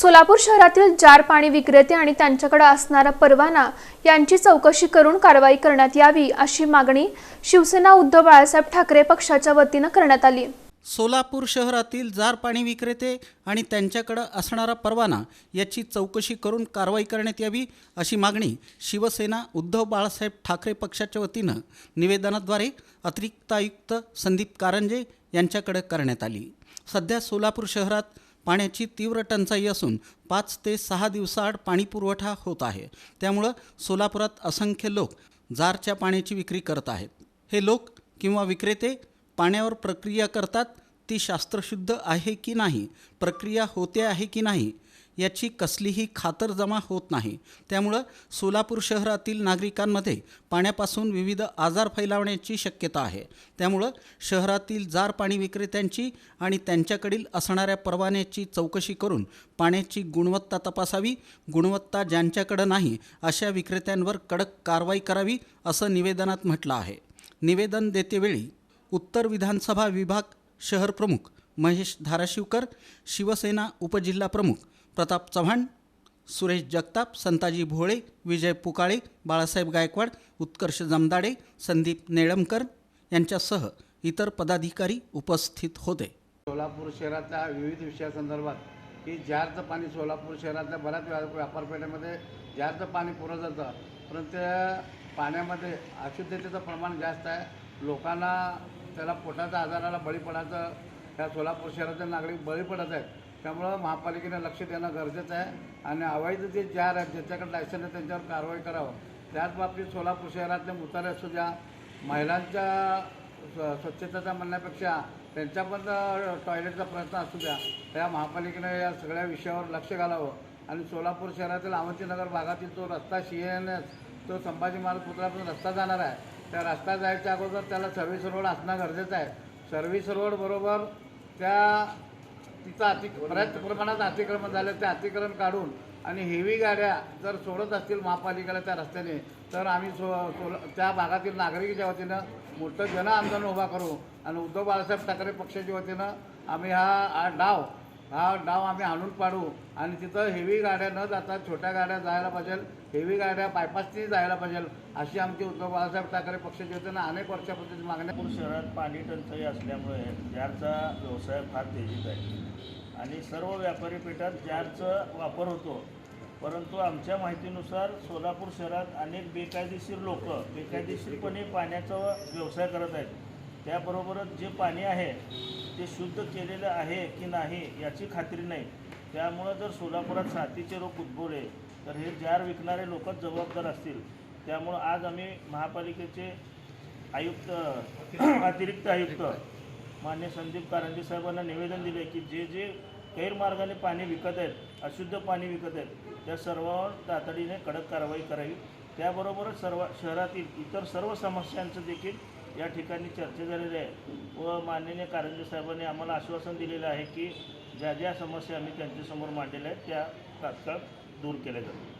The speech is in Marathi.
सोलापूर शहरातील जार पाणी विक्रेते आणि त्यांच्याकडे असणारा परवाना यांची चौकशी करून कारवाई करण्यात यावी अशी मागणी शिवसेना उद्धव बाळासाहेब ठाकरे पक्षाच्या वतीनं करण्यात आली. सोलापूर शहरातील जार पाणी विक्रेते आणि त्यांच्याकडं असणारा परवाना याची चौकशी करून कारवाई करण्यात यावी अशी मागणी शिवसेना उद्धव बाळासाहेब ठाकरे पक्षाच्या वतीनं निवेदनाद्वारे अतिरिक्त आयुक्त संदीप कारंजे यांच्याकडे करण्यात आली. सध्या सोलापूर शहरात पाण्याची तीव्र टंचाई असून पाच ते सहा दिवसाआड पाणी पुरवठा होत आहे. त्यामुळं सोलापुरात असंख्य लोक जारच्या पाण्याची विक्री करत आहेत. हे लोक किंवा विक्रेते पाण्यावर प्रक्रिया करतात ती शास्त्रशुद्ध आहे की नाही प्रक्रिया होते आहे की नाही याची कसलीही खातरजमा होत नाही. त्यामुळं सोलापूर शहरातील नागरिकांमध्ये पाण्यापासून विविध आजार फैलावण्याची शक्यता आहे. त्यामुळं शहरातील जार पाणी विक्रेत्यांची आणि त्यांच्याकडील असणाऱ्या परवान्याची चौकशी करून पाण्याची गुणवत्ता तपासावी गुणवत्ता ज्यांच्याकडं नाही अशा विक्रेत्यांवर कडक कारवाई करावी असं निवेदनात म्हटलं आहे. निवेदन देतेवेळी उत्तर विधानसभा विभाग शहर प्रमुख महेश धाराशिवकर शिवसेना उपजिल्हा प्रमुख प्रताप चव्हाण सुरेश जगताप संताजी भोळे विजय पुकाळे बाळासाहेब गायकवाड उत्कर्ष जमदाडे संदीप नेळमकर यांच्यासह इतर पदाधिकारी उपस्थित होते. सोलापूर शहरातल्या विविध विषयासंदर्भात की जारचं पाणी सोलापूर शहरातल्या बऱ्याच व्यापारपेठेमध्ये जारचं पाणी पुरं जातं परंतु त्या पाण्यामध्ये अशुद्धतेचं प्रमाण जास्त आहे लोकांना त्याला पोटाच्या आजाराला बळी पडायचं ह्या सोलापूर शहरातील नागरिक बळी पडत आहेत. त्यामुळं महापालिकेने लक्ष देणं गरजेचं आहे आणि अवैध जे जार आहेत ज्याच्याकडे लायसन आहे त्यांच्यावर कारवाई करावं. त्याच बाबतीत सोलापूर शहरातले मुतारे असू द्या महिलांच्या स्व- स्वच्छतेचा म्हणण्यापेक्षा त्यांच्या पण टॉयलेटचा प्रश्न असू द्या. त्या महापालिकेने या सगळ्या विषयावर लक्ष घालावं. आणि सोलापूर शहरातील अवंतीनगर भागातील तो रस्ता सी एन एस तो संभाजी महाराज पुतळ्यापासून रस्ता जाणार आहे. त्या रस्ता जायच्या अगोदर त्याला सर्व्हिस रोड असणं गरजेचं आहे. सर्व्हिस रोड बरोबर त्या तिथं अति बऱ्याच प्रमाणात अतिक्रमण झालं ते अतिक्रमण काढून आणि हेवी गाड्या जर सोडत असतील महापालिकेला त्या रस्त्याने तर आम्ही सो सोल त्या भागातील नागरिकाच्या वतीनं मोठं जन आंदोलन उभा करू. आणि उद्धव बाळासाहेब ठाकरे पक्षाच्या वतीनं आम्ही हा हा डाव हा डाव आम्ही आणून पाडू. आणि तिथं हेवी गाड्या न जाता छोट्या गाड्या जायला पाहिजे हेवी गाड्या बायपासनी जायला पाहिजे अशी आमची उद्धव बाळासाहेब ठाकरे पक्षाच्या ना अनेक वर्षापासून मागण्या नागपूर शहरात पाणी टंचाई असल्यामुळे जारचा व्यवसाय फार तेजीत आहे. आणि सर्व व्यापारी पेठात जारचा वापर होतो. परंतु आमच्या माहितीनुसार सोलापूर शहरात अनेक बेकायदेशीर लोक बेकायदेशीरपणे पाण्याचा व्यवसाय करत आहेत. त्याबरोबरच जे पाणी आहे ते शुद्ध केलेलं आहे की नाही याची खात्री नाही. त्यामुळं जर सोलापुरात साथीचे रोग उद्भवले तर हे जार विकणारे लोकच जबाबदार असतील. त्यामुळं आज आम्ही महापालिकेचे आयुक्त अतिरिक्त आयुक्त मान्य संदीप कारंजी साहेबांना निवेदन दिले की जे जे गैरमार्गाने पाणी विकत आहेत अशुद्ध पाणी विकत आहेत त्या सर्वांवर तातडीने कडक कारवाई करावी. त्याबरोबरच सर्व शहरातील इतर सर्व समस्यांचं देखील या ठिकाणी चर्चा झालेली आहे. व माननीय कारंजे साहेबांनी आम्हाला आश्वासन दिलेलं आहे की ज्या ज्या समस्या आम्ही त्यांच्यासमोर मांडलेल्या आहेत त्या तात्काळ दूर केल्या जातील.